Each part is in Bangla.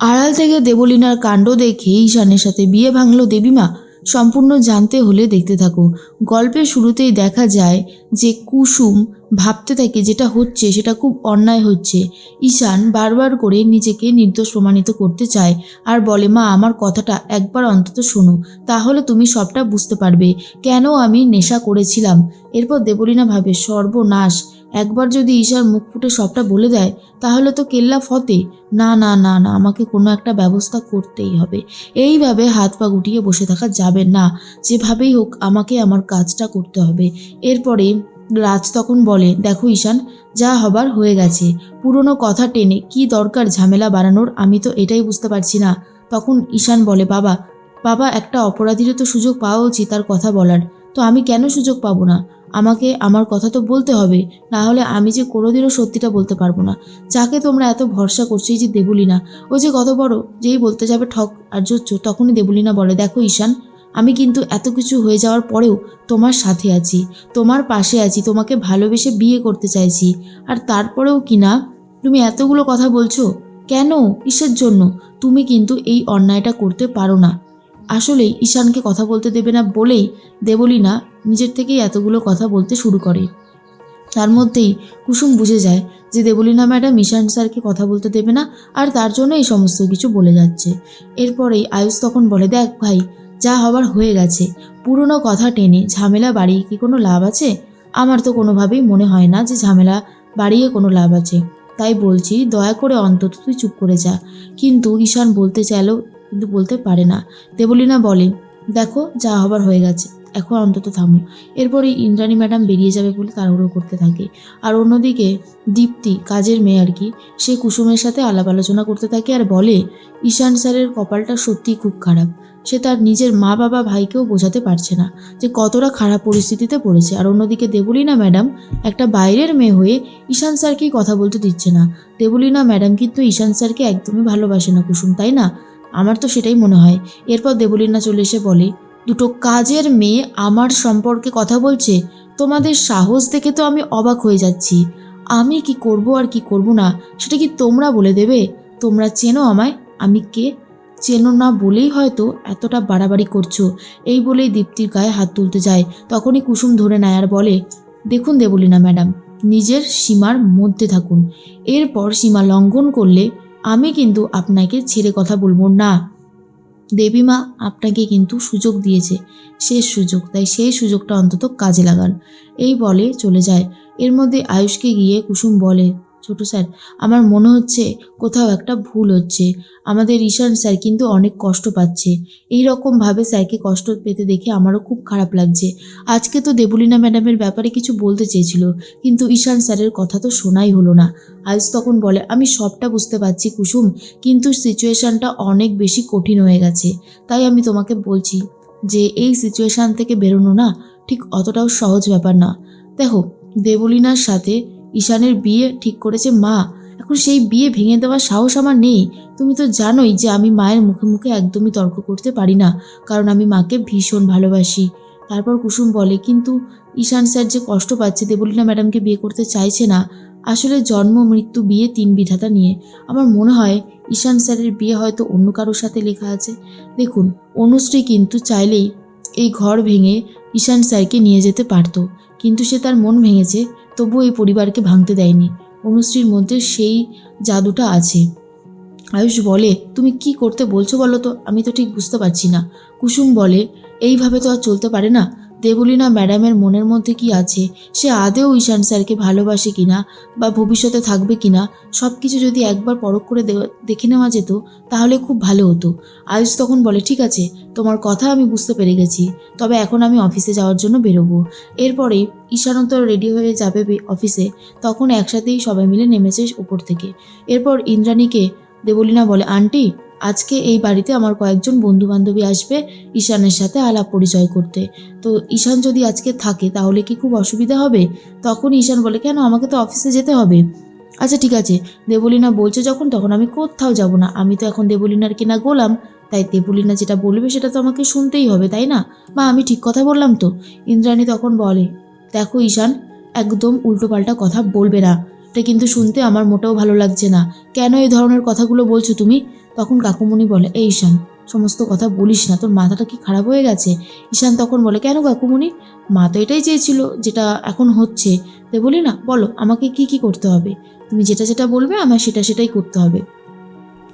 আড়াল থেকে দেবলীনার কাণ্ড দেখে ঈশানের সাথে বিয়ে ভাঙল দেবীমা। সম্পূর্ণ জানতে হলে দেখতে থাকো। গল্পের শুরুতেই দেখা যায় যে কুসুম ভাবতে থাকে যেটা হচ্ছে সেটা খুব অন্যায় হচ্ছে। ঈশান বারবার করে নিজেকে নির্দোষ প্রমাণিত করতে চায় আর বলে, মা, আমার কথাটা একবার অন্তত শোনো, তাহলে তুমি সবটা বুঝতে পারবে। কেন আমি নেশা করেছিলাম? এরপর দেবলীনা ভাবে, সর্বনাশ একবার যদি ঈশার মুখ ফুটে সবটা বলে দেয়, তাহলে তো কেল্লা ফতে। না না না না, আমাকে কোনো একটা ব্যবস্থা করতেই হবে। এইভাবে হাত পা গুটিয়ে বসে থাকা যাবে না। যেভাবেই হোক, আমাকে আমার কাজটা করতে হবে। এরপরে রাজ তখন বলে, দেখো ঈশান, যা হবার হয়ে গেছে। পুরনো কথা টেনে কি দরকার ঝামেলা বাড়ানোর, আমি তো এটাই বুঝতে পারছি না। তখন ঈশান বলে, বাবা বাবা, একটা অপরাধীরও তো সুযোগ পাওয়া উচিত তার কথা বলার। তো আমি কেন সুযোগ পাবো না? আমাকে আমার কথা তো বলতে হবে না হলে আমি যে কোনোদিনও সত্যিটা বলতে পারব না। যাকে তোমরা এত ভরসা করছ যে দেবুলিনা, ও যে কত বড়, যেই বলতে যাবে ঠক আর জোচ্ছ তখনই দেবুলিনা বলে, দেখো ঈশান, আমি কিন্তু এত কিছু হয়ে যাওয়ার পরেও তোমার সাথে আছি, তোমার পাশে আছি, তোমাকে ভালোবেসে বিয়ে করতে চাইছি। আর তারপরেও কি না? তুমি এতগুলো কথা বলছো, কেন? কিসের জন্য? তুমি কিন্তু এই অন্যায়টা করতে পারো না। আসলেই ঈশানকে কথা বলতে দেবে না বলেই দেবলীনা নিজের থেকেই এতগুলো কথা বলতে শুরু করে। তার মধ্যেই কুসুম বুঝে যায় যে দেবলীনা ম্যাডাম ঈশান স্যারকে কথা বলতে দেবে না আর তার জন্য এই সমস্ত কিছু বলে যাচ্ছে। এরপরেই আয়ুষ তখন বলে, দেখ ভাই, যা হবার হয়ে গেছে। পুরনো কথা টেনে ঝামেলা বাড়িয়ে কি কোনো লাভ আছে? আমার তো কোনোভাবেই মনে হয় না যে ঝামেলা বাড়িয়ে কোনো লাভ আছে। তাই বলছি, দয়া করে অন্তত তুই চুপ করে যা। কিন্তু ঈশান বলতে চাইলেও কিন্তু বলতে পারে না। দেবলীনা বলে, দেখো, যা হবার হয়ে গেছে। এখন অন্তত থামো। এরপরে ইন্দ্রাণী ম্যাডাম বেরিয়ে যাবে বলে তাড়াহুড়ো করতে থাকে। আর অন্যদিকে দীপ্তি, কাজের মেয়ে আর কি, সে কুসুমের সাথে আলাপ আলোচনা করতে থাকে আর বলে, ঈশান স্যারের কপালটা সত্যিই খুব খারাপ। সে তার নিজের মা বাবা ভাইকেও বোঝাতে পারছে না যে কতটা খারাপ পরিস্থিতিতে পড়েছে। আর অন্যদিকে দেবলীনা ম্যাডাম একটা বাইরের মেয়ে হয়ে ঈশান স্যারকেই কথা বলতে দিচ্ছে না। দেবলীনা ম্যাডাম কিন্তু ঈশান স্যারকে একদমই ভালোবাসে না কুসুম, তাই না? আমার তো সেটাই মনে হয়। এরপর দেবলীনা চলে এসে বলে, দুটো কাজের মেয়ে আমার সম্পর্কে কথা বলছে, তোমাদের সাহস দেখে তো আমি অবাক হয়ে যাচ্ছি। আমি কি করব আর কি করব না, সেটা কি তোমরা বলে দেবে? তোমরা চেনো আমায়, আমি কে? চেনো না বলেই হয়তো এতটা বাড়াবাড়ি করছ। এই বলেই দীপ্তির গায়ে হাত তুলতে যায়। তখনই কুসুম ধরে নেয় আর বলে, দেখুন দেবলীনা ম্যাডাম, নিজের সীমার মধ্যে থাকুন। এরপর সীমা লঙ্ঘন করলে আমি কিন্তু আপনাকে ছেড়ে কথা বলব না। দেবীমা আপনাকে কিন্তু সুযোগ দিয়েছে। শেষ সুযোগ, তাই সেই সুযোগটা অন্তত কাজে লাগান। এই বলে চলে যায়। এর মধ্যে আয়ুষকে গিয়ে কুসুম বলে ছোট স্যার, আমার মনে হচ্ছে কোথাও একটা ভুল হচ্ছে। আমাদের ঈশান স্যার কিন্তু অনেক কষ্ট পাচ্ছে। এই রকমভাবে স্যারকে কষ্ট পেতে দেখে আমারও খুব খারাপ লাগছে। আজকে তো দেবলীনা ম্যাডামের ব্যাপারে কিছু বলতে চেয়েছিল, কিন্তু ঈশান স্যারের কথা তো শোনাই হলো না। আজ তখন বলে, আমি সবটা বুঝতে পারছি কুসুম, কিন্তু সিচুয়েশানটা অনেক বেশি কঠিন হয়ে গেছে। তাই আমি তোমাকে বলছি যে, এই সিচুয়েশান থেকে বেরোনো না, ঠিক অতটাও সহজ ব্যাপার না। দেখো, দেবলীনার সাথে ঈশানের বিয়ে ঠিক করেছে মা। এখন সেই বিয়ে ভেঙে দেওয়ার সাহস আমার নেই। তুমি তো জানোই যে আমি মায়ের মুখে মুখে একদমই তর্ক করতে পারি না, কারণ আমি মাকে ভীষণ ভালোবাসি। তারপর কুসুম বলে, কিন্তু ঈশান স্যার যে কষ্ট পাচ্ছে দেবলীনা ম্যাডামকে বিয়ে করতে চাইছে না, আসলে জন্ম, মৃত্যু, বিয়ে তিন বিধাতা নিয়ে। আমার মনে হয় ঈশান স্যারের বিয়ে হয়তো অন্য কারোর সাথে লেখা আছে। দেখুন, অনুশ্রী কিন্তু চাইলেই এই ঘর ভেঙে ঈশান স্যারকে নিয়ে যেতে পারতো, কিন্তু সে তার মন ভেঙেছে। তবু এই পরিবারকে ভাঙতে দেয়নি। অনুশ্রীর মধ্যে সেই জাদুটা আছে। আয়ুষ বলে, তুমি কি করতে বলছো বলো তো? আমি তো ঠিক বুঝতে পারছি না। কুসুম বলে, এইভাবে তো আর চলতে পারে না। দেবলীনা ম্যাডামের মনের মধ্যে কি আছে? সে আদেও ঈশান স্যারকে ভালোবাসে কিনা বা ভবিষ্যতে থাকবে কিনা? সব কিছু যদি একবার পরখ করে দেখে নেওয়া যেত, তাহলে খুব ভালো হতো। আয়ুষ তখন বলে, ঠিক আছে, তোমার কথা আমি বুঝতে পেরে গেছি। তবে এখন আমি অফিসে যাওয়ার জন্য বেরোবো। এরপরে ঈশানও তো রেডি হয়ে যাবে অফিসে। তখন একসাথেই সবাই মিলে নেমেছে উপর থেকে। এরপর ইন্দ্রাণীকে দেবলীনা বলে, আন্টি আজকে এই বাড়িতে আমার কয়েকজন বন্ধু বান্ধবী আসবে ঈশানের সাথে আলাপ পরিচয় করতে। তো ঈশান যদি আজকে থাকে, তাহলে কি খুব অসুবিধা হবে? তখন ঈশান বলে, কেন? আমাকে তো অফিসে যেতে হবে। আচ্ছা ঠিক আছে। দেবলীনা বলছে যখন, তখন আমি কোথাও যাব না। আমি তো এখন দেবলীনার কেনা গোলাম। তাই দেবলীনা যেটা বলবে, সেটা তো আমাকে শুনতেই হবে, তাই না? মা, আমি ঠিক কথা বললাম তো? ইন্দ্রাণী তখন বলে, দেখো ঈশান, একদম উল্টোপাল্টা কথা বলবে না। এটা কিন্তু শুনতে আমার মোটেও ভালো লাগছে না। কেন এই ধরনের কথাগুলো বলছো তুমি? তখন কাকুমণি বলে, এই ঈশান, সমস্ত কথা বলিস না, তোর মাথাটা কি খারাপ হয়ে গেছে? ঈশান তখন বলে, কেন কাকুমণি? মা তো এটাই চেয়েছিল যেটা এখন হচ্ছে। তো বলি না, বলো, আমাকে কি কি করতে হবে? তুমি যেটা যেটা বলবে আমার সেটা সেটাই করতে হবে।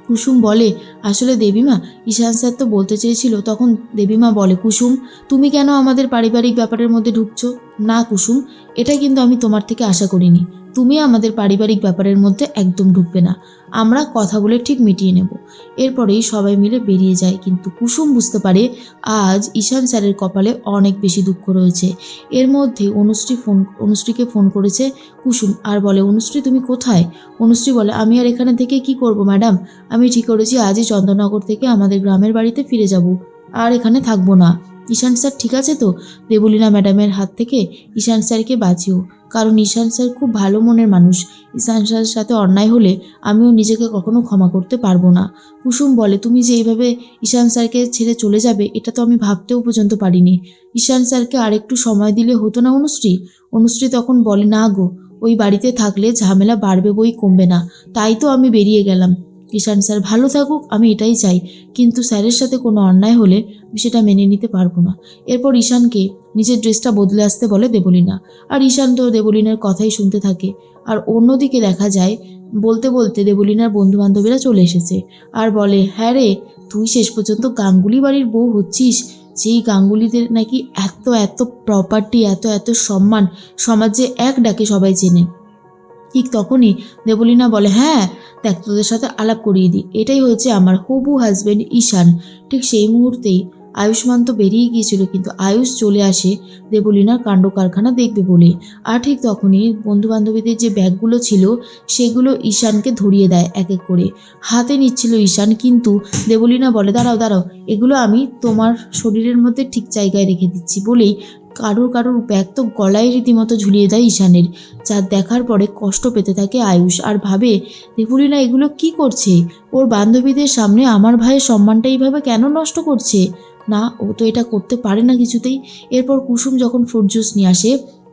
কুসুম বলে, আসলে দেবীমা, ঈশান স্যার তো বলতে চেয়েছিল, তখন দেবীমা বলে, কুসুম, তুমি কেন আমাদের পারিবারিক ব্যাপারের মধ্যে ঢুকছো? না কুসুম, এটা কিন্তু আমি তোমার থেকে আশা করিনি। তুমি আমাদের পারিবারিক ব্যাপারের মধ্যে একদম ঢুকবে না। আমরা কথা বলে ঠিক মিটিয়ে নেব। এরপরেই সবাই মিলে বেরিয়ে যায়। কিন্তু কুসুম বুঝতে পারে আজ ঈশান স্যারের কপালে অনেক বেশি দুঃখ রয়েছে। এর মধ্যে অনুশ্রী ফোন, অনুশ্রীকে ফোন করেছে, কুসুম, আর বলে, অনুশ্রী, তুমি কোথায় অনুশ্রী বলে, আমি আর এখানে থেকে কি করব, ম্যাডাম? আমি ঠিক করেছি, আজই চন্দননগর থেকে আমাদের গ্রামের বাড়িতে ফিরে যাব। আর এখানে থাকব না ঈশান স্যার, ঠিক আছে তো দেবলীনা ম্যাডামের হাত থেকে, ঈশান স্যারকে বাঁচিও। কারণ ঈশান স্যার খুব ভালো মনের মানুষ। ঈশান স্যারের সাথে অন্যায় হলে আমিও নিজেকে কখনো ক্ষমা করতে পারব না। কুসুম বলে, তুমি যে এইভাবে ঈশান স্যারকে ছেড়ে চলে যাবে, এটা তো আমি ভাবতেও পর্যন্ত পারিনি। ঈশান স্যারকে আরেকটু সময় দিলে হতো না অনুশ্রী? অনুশ্রী তখন বলে, না গো, ওই বাড়িতে থাকলে ঝামেলা বাড়বে বই কমবে না। তাই তো আমি বেরিয়ে গেলাম। ঈশান স্যার ভালো থাকুক, আমি এটাই চাই। কিন্তু স্যারের সাথে কোনো অন্যায় হলে আমি সেটা মেনে নিতে পারব না। এরপর ঈশানকে নিজের ড্রেসটা বদলে আসতে বলে দেবলীনা। আর ঈশান তো দেবলীনার কথাই শুনতে থাকে। আর অন্যদিকে দেখা যায়, বলতে বলতে দেবলীনার বন্ধু বান্ধবীরা চলে এসেছে। আর বলে হ্যাঁ রে, তুই শেষ পর্যন্ত গাঙ্গুলি বাড়ির বউ হচ্ছিস? যেই গাঙ্গুলিদের নাকি এত এত প্রপার্টি এত এত সম্মান সমাজে এক ডাকে সবাই চেনে। ঠিক তখনই দেবলীনা বলে হ্যাঁ দেখ, তোদের সাথে আলাপ করিয়ে দিই। এটাই হচ্ছে আমার হবু হাজবেন্ড ঈশান। ঠিক সেই মুহূর্তেই আয়ুষ্মান তো বেরিয়ে গিয়েছিল, কিন্তু আয়ুষ চলে আসে দেবলীনার কাণ্ড কারখানা দেখবে বলে। আর ঠিক তখনই বন্ধু বান্ধবীদের যে ব্যাগগুলো ছিল, সেগুলো ঈশানকে ধরিয়ে দেয় এক এক করে। হাতে নিচ্ছিল ঈশান, কিন্তু দেবলীনা বলে, দাঁড়াও দাঁড়াও, এগুলো আমি তোমার শরীরের মধ্যে ঠিক জায়গায় রেখে দিচ্ছি। বলেই কারোর কারোর ব্যাগ তো গলায় রীতিমতো ঝুলিয়ে দেয় ঈশানের, যা দেখার পরে কষ্ট পেতে থাকে আয়ুষ আর ভাবে দেবলীনা এগুলো কি করছে? ওর বান্ধবীদের সামনে আমার ভাইয়ের সম্মানটা এইভাবে কেন নষ্ট করছে? না, ও তো এটা করতে পারে না কিছুতেই। এরপর কুসুম যখন ফ্রুট জুস নিয়ে আসে,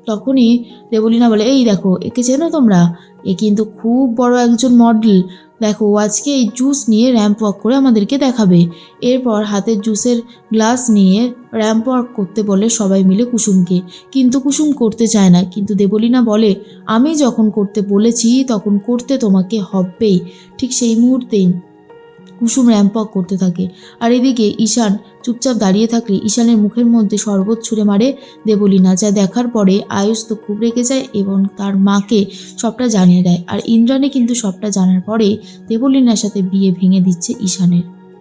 তখনই দেবলীনা বলে, এই দেখো, একে চেনো তোমরা? এ কিন্তু খুব বড় একজন মডেল দেখো, আজকে এই জুস নিয়ে র্যাম্প ওয়াক করে আমাদেরকে দেখাবে। এরপর হাতের জুসের গ্লাস নিয়ে র্যাম্প ওয়াক করতে বলে সবাই মিলে কুসুমকে। কিন্তু কুসুম করতে চায় না, কিন্তু দেবলীনা বলে, আমি যখন করতে বলেছি, তখন করতে তোমাকে হবেই। ঠিক সেই মুহূর্তেই কুসুম র্যাম্পক করতে থাকে। আর এদিকে ঈশান চুপচাপ দাঁড়িয়ে থাকলে ঈশানের মুখের মধ্যে শরবত ছুঁড়ে মারে দেবলীনা, যা দেখার পরে আয়ুষ তো খুব রেগে যায় এবং তার মাকে সবটা জানিয়ে দেয়। আর ইন্দ্রাণী কিন্তু সবটা জানার পরে দেবলীনার সাথে বিয়ে ভেঙে দিচ্ছে ঈশানের।